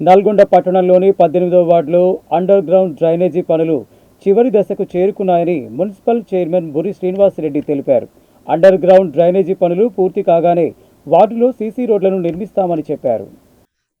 నల్గొండ పట్టణంలోని పద్దెనిమిదవ వార్డులో అండర్ గ్రౌండ్ డ్రైనేజీ పనులు చివరి దశకు చేరుకున్నాయని మున్సిపల్ చైర్మన్ బురి శ్రీనివాసరెడ్డి తెలిపారు. అండర్ గ్రౌండ్ డ్రైనేజీ పనులు పూర్తి కాగానే వార్డులో సీసీ రోడ్లను నిర్మిస్తామని చెప్పారు.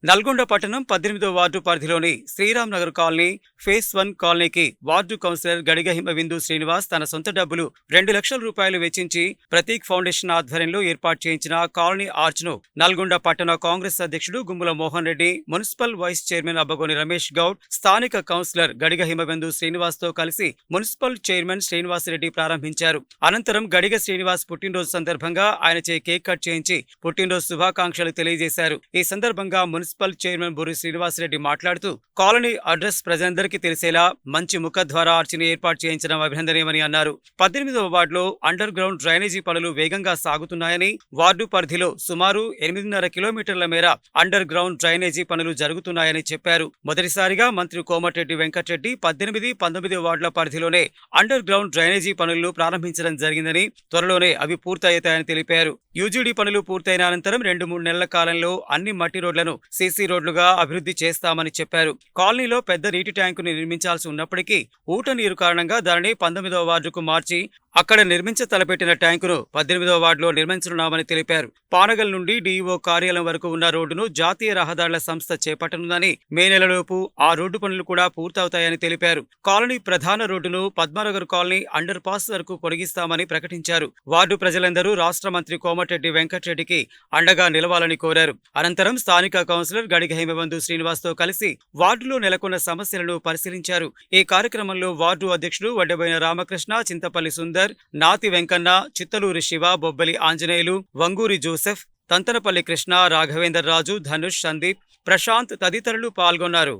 నల్గొండ పట్టణం పద్దెనిమిదో వార్డు పరిధిలోని Sriram Nagar colony phase one కాలనీకి వార్డు కౌన్సిలర్ గడిగ హిమబిందు శ్రీనివాస్ తన సొంత డబ్బులు రెండు లక్షల రూపాయలు వెచ్చించి ప్రతీక్ ఫౌండేషన్ ఆధ్వర్యంలో ఏర్పాటు చేయించిన కాలనీ ఆర్చ్ను నల్గొండ పట్టణ కాంగ్రెస్ అధ్యక్షుడు Gummula Mohan Reddy municipal vice chairman Abbagoni Ramesh Goud స్థానిక కౌన్సిలర్ గడిగ హిమబిందు శ్రీనివాస్తో కలిసి మున్సిపల్ చైర్మన్ శ్రీనివాసరెడ్డి ప్రారంభించారు. అనంతరం గడిగ శ్రీనివాస్ పుట్టినరోజు సందర్భంగా ఆయన చే కేక్ కట్ చేయించి పుట్టినరోజు శుభాకాంక్షలు తెలియజేశారు. ఈ సందర్భంగా మున్సిపల్ చైర్మన్ బుర్రి శ్రీనివాసరెడ్డి మాట్లాడుతూ కాలనీ అడ్రస్ ప్రజలందరికీ తెలిసేలా మంచి ముఖద్వార ఆర్చిని ఏర్పాటు చేయించడం అభినందనీయమని అన్నారు. పద్దెనిమిదవ వార్డులో అండర్ గ్రౌండ్ డ్రైనేజీ పనులు వేగంగా సాగుతున్నాయని వార్డు పరిధిలో సుమారు ఎనిమిదిన్నర కిలోమీటర్ల మేర అండర్ గ్రౌండ్ డ్రైనేజీ పనులు జరుగుతున్నాయని చెప్పారు. మొదటిసారిగా మంత్రి కోమటిరెడ్డి వెంకటరెడ్డి పద్దెనిమిది పంతొమ్మిది వార్డుల పరిధిలోనే అండర్ గ్రౌండ్ డ్రైనేజీ పనులు ప్రారంభించడం జరిగిందని త్వరలోనే అవి పూర్తవుతాయని తెలిపారు. యూజీడీ పనులు పూర్తయిన అనంతరం రెండు మూడు నెలల కాలంలో అన్ని మట్టి రోడ్లను సీసీ రోడ్లుగా అభివృద్ధి చేస్తామని చెప్పారు. కాలనీలో పెద్ద నీటి ట్యాంకును నిర్మించాల్సి ఉన్నప్పటికీ ఊట నీరు కారణంగా దానిని పంతొమ్మిదవ వార్డుకు మార్చి అక్కడ నిర్మించ తలపెట్టిన ట్యాంకును పద్దెనిమిదవ వార్డులో నిర్మించనున్నామని తెలిపారు. పానగల్ నుండి డీఈఓ కార్యాలయం వరకు ఉన్న రోడ్డును జాతీయ రహదారుల సంస్థ చేపట్టనుందని మే నెలలోపు ఆ రోడ్డు పనులు కూడా పూర్తవుతాయని తెలిపారు. కాలనీ ప్రధాన రోడ్డును పద్మనగర్ కాలనీ అండర్ పాస్ వరకు పొడిగిస్తామని ప్రకటించారు. వార్డు ప్రజలందరూ రాష్ట్ర మంత్రి కోమటిరెడ్డి వెంకటరెడ్డికి అండగా నిలవాలని కోరారు. అనంతరం స్థానిక కౌన్సిలర్ గడిగ హేమబంధు శ్రీనివాస్తో కలిసి వార్డులో నెలకొన్న సమస్యలను పరిశీలించారు. ఈ కార్యక్రమంలో వార్డు అధ్యక్షుడు వడ్డబోయిన రామకృష్ణ చింతపల్లి సుందర్ నాతి వెంకన్న చిత్తలూరి శివ బొబ్బలి ఆంజనేయులు వంగూరి జోసెఫ్ తంతనపల్లి కృష్ణ రాఘవేందర్ రాజు ధనుష్ సందీప్ ప్రశాంత్ తదితరులు పాల్గొన్నారు.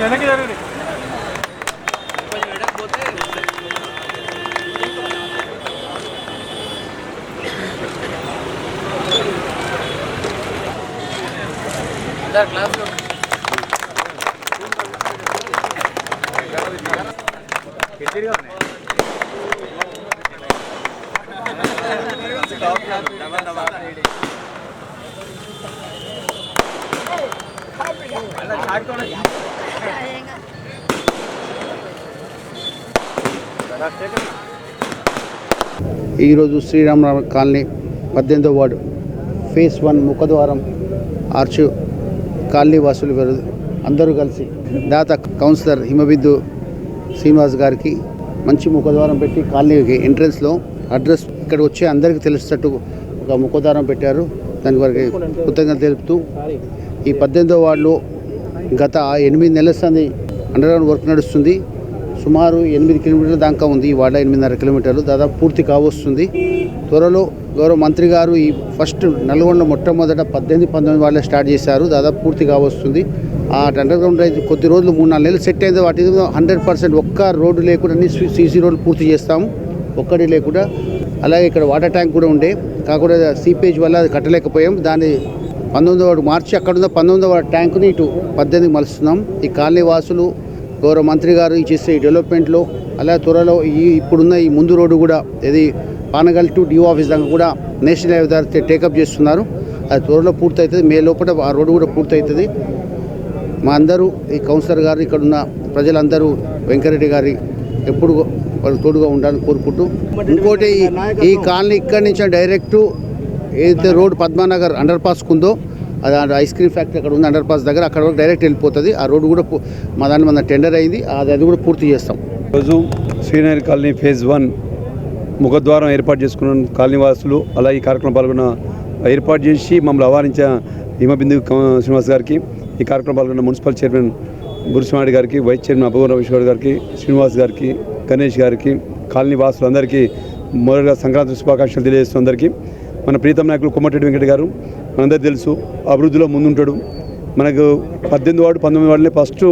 జరగండి. ఈరోజు శ్రీరామరామ కాలనీ పద్దెనిమిదో వార్డు ఫేస్ వన్ ముఖద్వారం ఆర్చు కాలనీ వాసులు అందరూ కలిసి దాత కౌన్సిలర్ హిమబిందు శ్రీనివాస్ గారికి మంచి ముఖద్వారం పెట్టి కాలనీకి ఎంట్రన్స్లో అడ్రస్ ఇక్కడ వచ్చే అందరికీ తెలిసేటట్టు ఒక ముఖద్వారం పెట్టారు. దాని వరకు కృతజ్ఞత తెలుపుతూ ఈ పద్దెనిమిదో వార్డులో గత ఎనిమిది నెలల సంది వర్క్ నడుస్తుంది. సుమారు ఎనిమిది కిలోమీటర్ల దాకా ఉంది. ఈ వాడ ఎనిమిదిన్నర కిలోమీటర్లు. దాదాపు పూర్తి కావస్తుంది. త్వరలో గౌరవ మంత్రి గారు ఈ ఫస్ట్ నల్గొండ మొట్టమొదట పద్దెనిమిది పంతొమ్మిది వాళ్ళే స్టార్ట్ చేశారు. దాదాపు పూర్తి కావస్తుంది. ఆ అండర్ గ్రౌండ్ అయితే కొద్ది రోజులు మూడు నాలుగు నెలలు సెట్ అయింది. వాటి హండ్రెడ్ పర్సెంట్ ఒక్క రోడ్డు లేకుండా అన్ని సీసీ రోడ్లు పూర్తి చేస్తాము. ఒక్కటి లేకుండా. అలాగే ఇక్కడ వాటర్ ట్యాంక్ కూడా ఉండే. కాకుండా సీపేజ్ వల్ల అది కట్టలేకపోయాం. దాన్ని పంతొమ్మిదవ మార్చి అక్కడ ఉన్న పంతొమ్మిదవ ట్యాంకుని ఇటు పద్దెనిమిది మలుస్తున్నాం. ఈ కాలనీ వాసులు గౌరవ మంత్రి గారు చేసే ఈ డెవలప్మెంట్లో అలా త్వరలో ఈ ఇప్పుడున్న ఈ ముందు రోడ్డు కూడా ఇది పానగల్ టు డిఓ ఆఫీస్ దాకా కూడా నేషనల్ హైవే ద్వారా టేకప్ చేస్తున్నారు. అది త్వరలో పూర్తవుతుంది మే లోపల ఆ రోడ్డు కూడా పూర్తవుతుంది మా అందరూ ఈ కౌన్సిలర్ గారు ఇక్కడ ఉన్న ప్రజలందరూ వెంకరెడ్డి గారి ఎప్పుడు వాళ్ళు తోడుగా ఉండాలని కోరుకుంటూ ఇంకోటి ఈ- కాలనీ ఇక్కడి నుంచి డైరెక్ట్ ఏదైతే రోడ్ పద్మానగర్ అండర్ పాస్ ఉందో అది ఐస్ క్రీమ్ ఫ్యాక్టరీ అక్కడ ఉంది అండర్ పాస్ దగ్గర అక్కడ వరకు డైరెక్ట్ వెళ్ళిపోతుంది. ఆ రోడ్డు కూడా మా దాన్ని మన టెండర్ అయింది. అది అది కూడా పూర్తి చేస్తాం. రోజు శ్రీనగర్ కాలనీ ఫేజ్ వన్ ముఖద్వారం ఏర్పాటు చేసుకున్న కాలనీ వాసులు అలా ఈ కార్యక్రమం పాల్గొన్న ఏర్పాటు చేసి మమ్మల్ని ఆహ్వానించిన హిమబిందు శ్రీనివాస్ గారికి ఈ కార్యక్రమం పాల్గొన్న మున్సిపల్ చైర్మన్ గురుస్వామి గారికి వైస్ చైర్మన్ అబ్బగౌర విశ్వర్ గారికి శ్రీనివాస్ గారికి గణేష్ గారికి కాలనీ వాసులందరికీ మొదటిగా సంక్రాంతి శుభాకాంక్షలు తెలియజేస్తూ అందరికీ మన ప్రీతం నాయకులు కొమ్మటిరెడ్డి వెంకట గారు మనందరికీ తెలుసు అభివృద్ధిలో ముందుంటాడు. మనకు పద్దెనిమిది వార్డు పంతొమ్మిది వార్డులే ఫస్ట్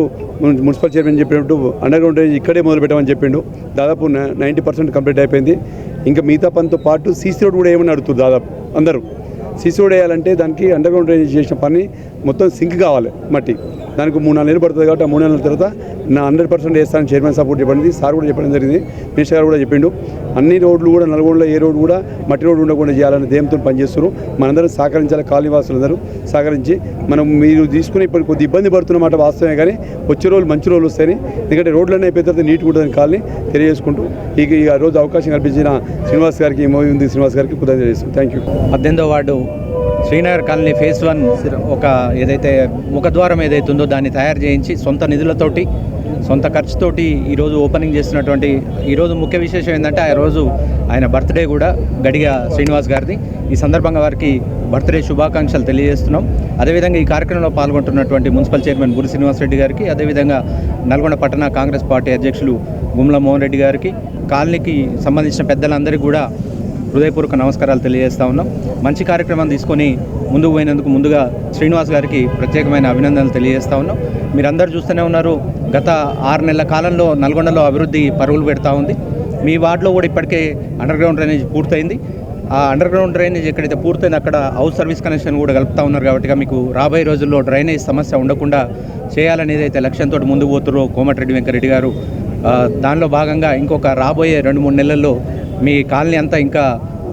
మున్సిపల్ చైర్మన్ చెప్పినట్టు అండర్ గ్రౌండ్ డ్రైనేజ్ ఇక్కడే మొదలు పెట్టమని చెప్పిండు. దాదాపు నైంటీ పర్సెంట్ కంప్లీట్ అయిపోయింది. ఇంకా మిగతా పనితో పాటు సీసీ రోడ్ కూడా ఏమని అడుగుతుంది దాదాపు అందరూ. సీసీ రోడ్ వేయాలంటే దానికి అండర్ గ్రౌండ్ డ్రైనేజ్ చేసిన పని మొత్తం సింక్ కావాలి మట్టి. దానికి మూడు నాలుగు నెలలు పడుతుంది కాబట్టి ఆ మూడు నెలల తర్వాత నా హండ్రెడ్ పర్సెంట్ వేస్తాను చైర్మన్ సపోర్ట్ చెప్పండి. సార్ కూడా చెప్పడం జరిగింది. మినిస్టర్ గారు కూడా చెప్పిండు. అన్ని రోడ్లు కూడా నల్గొండలో ఏ రోడ్డు కూడా మట్టి రోడ్డు ఉండకుండా చేయాలని ధ్యేయంతో పనిచేస్తున్నారు. మనందరం సహకరించాలి కాలనీవాసులందరూ సహకరించి. మనం మీరు తీసుకుని ఇప్పుడు కొద్ది ఇబ్బంది పడుతున్నమాట వాస్తవమే కానీ వచ్చే రోజులు మంచి రోజులు వస్తాయని. ఎందుకంటే రోడ్లన్నీ అయిపోయిన తర్వాత నీట్గా ఉంటుందని కాలనీ తెలియజేసుకుంటూ ఈ ఈ రోజు అవకాశం కల్పించిన శ్రీనివాస్ గారికి మూవీ ఉంది శ్రీనివాస్ గారికి కృతజ్ఞత చేస్తాను థ్యాంక్ యూ. పద్దెనిమిదో ward Srinagar colony phase one ఒక ఏదైతే ముఖద్వారం ఏదైతే ఉందో దాన్ని తయారు చేయించి సొంత నిధులతోటి సొంత ఖర్చుతోటి ఈరోజు ఓపెనింగ్ చేస్తున్నటువంటి ఈరోజు ముఖ్య విశేషం ఏంటంటే ఆ రోజు ఆయన బర్త్డే కూడా గడిగా శ్రీనివాస్ గారిది. ఈ సందర్భంగా వారికి బర్త్డే శుభాకాంక్షలు తెలియజేస్తున్నాం. అదేవిధంగా ఈ కార్యక్రమంలో పాల్గొంటున్నటువంటి మున్సిపల్ చైర్మన్ గురు శ్రీనివాస్ రెడ్డి గారికి అదేవిధంగా నల్గొండ పట్టణ కాంగ్రెస్ పార్టీ అధ్యక్షులు గుమ్ల మోహన్ రెడ్డి గారికి కాలనీకి సంబంధించిన పెద్దలందరికీ కూడా హృదయపూర్వక నమస్కారాలు తెలియజేస్తా ఉన్నాం. మంచి కార్యక్రమం తీసుకొని ముందుకు పోయినందుకు ముందుగా శ్రీనివాస్ గారికి ప్రత్యేకమైన అభినందనలు తెలియజేస్తా ఉన్నాం. మీరందరూ చూస్తూనే ఉన్నారు గత ఆరు నెలల కాలంలో నల్గొండలో అభివృద్ధి పరుగులు పెడతా ఉంది. మీ వార్డులో కూడా ఇప్పటికే అండర్గ్రౌండ్ డ్రైనేజ్ పూర్తయింది. ఆ అండర్ గ్రౌండ్ డ్రైనేజ్ ఎక్కడైతే పూర్తయింది అక్కడ హౌస్ సర్వీస్ కనెక్షన్ కూడా కలుపుతా ఉన్నారు కాబట్టి మీకు రాబోయే రోజుల్లో డ్రైనేజ్ సమస్య ఉండకుండా చేయాలనేది అయితే లక్ష్యంతో ముందుకు పోతున్నారు కోమటిరెడ్డి వెంకరెడ్డి గారు. దానిలో భాగంగా ఇంకొక రాబోయే రెండు మూడు నెలల్లో మీ కాలనీ అంతా ఇంకా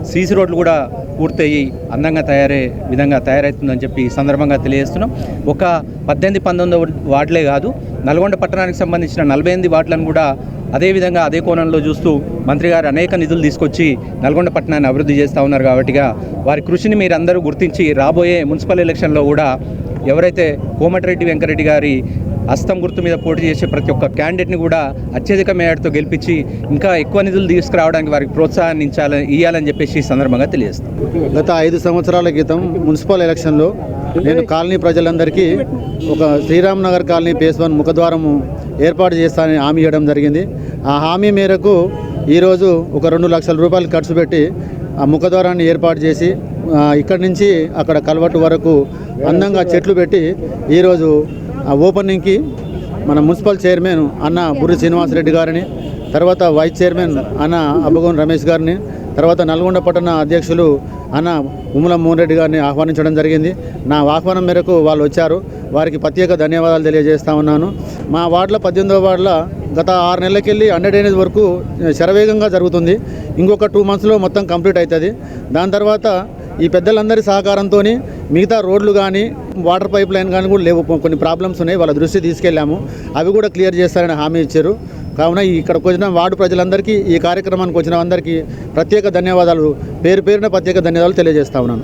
సీసీ రోడ్లు కూడా పూర్తయ్యి అందంగా తయారయ్యే విధంగా తయారవుతుందని చెప్పి ఈ సందర్భంగా తెలియజేస్తున్నాం. ఒక పద్దెనిమిది పంతొమ్మిది వార్డులే కాదు నల్గొండ పట్టణానికి సంబంధించిన నలభై ఎనిమిది వార్డులను కూడా అదేవిధంగా అదే కోణంలో చూస్తూ మంత్రి గారు అనేక నిధులు తీసుకొచ్చి నల్గొండ పట్టణాన్ని అభివృద్ధి చేస్తూ ఉన్నారు కాబట్టిగా వారి కృషిని మీరందరూ గుర్తించి రాబోయే మున్సిపల్ ఎలక్షన్లో కూడా ఎవరైతే కోమటిరెడ్డి వెంకరెడ్డి గారి హస్తం గుర్తు మీద పోటీ చేసే ప్రతి ఒక్క క్యాండిడేట్ని కూడా అత్యధిక మేయర్తో గెలిపించి ఇంకా ఎక్కువ నిధులు తీసుకురావడానికి వారికి ప్రోత్సాహాన్నించాలని ఇవ్వాలని చెప్పేసి సందర్భంగా తెలియజేస్తాం. గత ఐదు సంవత్సరాల క్రితం మున్సిపల్ ఎలక్షన్లో నేను కాలనీ ప్రజలందరికీ ఒక Sriram Nagar colony phase one ముఖద్వారము ఏర్పాటు చేస్తానని హామీ ఇవ్వడం జరిగింది. ఆ హామీ మేరకు ఈరోజు ఒక రెండు లక్షల రూపాయలు ఖర్చు పెట్టి ఆ ముఖద్వారాన్ని ఏర్పాటు చేసి ఇక్కడి నుంచి అక్కడ కల్వట్టు వరకు అందంగా చెట్లు పెట్టి ఈరోజు ఓపెనింగ్కి మన మున్సిపల్ చైర్మన్ అన్న బుర్రి శ్రీనివాసరెడ్డి గారిని తర్వాత వైస్ చైర్మన్ అన్న అబ్బగోన్ రమేష్ గారిని తర్వాత నల్గొండ పట్టణ అధ్యక్షులు అన్న ఉమ్మల మోహన్ రెడ్డి గారిని ఆహ్వానించడం జరిగింది. నా ఆహ్వానం మేరకు వాళ్ళు వచ్చారు. వారికి ప్రత్యేక ధన్యవాదాలు తెలియజేస్తా ఉన్నాను. మా వార్డులో పద్దెనిమిదవ వార్డులో గత ఆరు నెలలకెళ్ళి హండ్రెడ్ ఎయినేజ్ వరకు శరవేగంగా జరుగుతుంది. ఇంకొక టూ మంత్స్లో మొత్తం కంప్లీట్ అవుతుంది. దాని తర్వాత ఈ పెద్దలందరి సహకారంతో మిగతా రోడ్లు కానీ వాటర్ పైప్ లైన్ కానీ కూడా లేవు. కొన్ని ప్రాబ్లమ్స్ ఉన్నాయి వాళ్ళ దృష్టి తీసుకెళ్ళాము. అవి కూడా క్లియర్ చేస్తారని హామీ ఇచ్చారు. కావున ఇక్కడికి వచ్చిన వార్డు ప్రజలందరికీ ఈ కార్యక్రమానికి వచ్చిన అందరికీ ప్రత్యేక ధన్యవాదాలు. పేరు పేరున ప్రత్యేక ధన్యవాదాలు తెలియజేస్తా ఉన్నాను.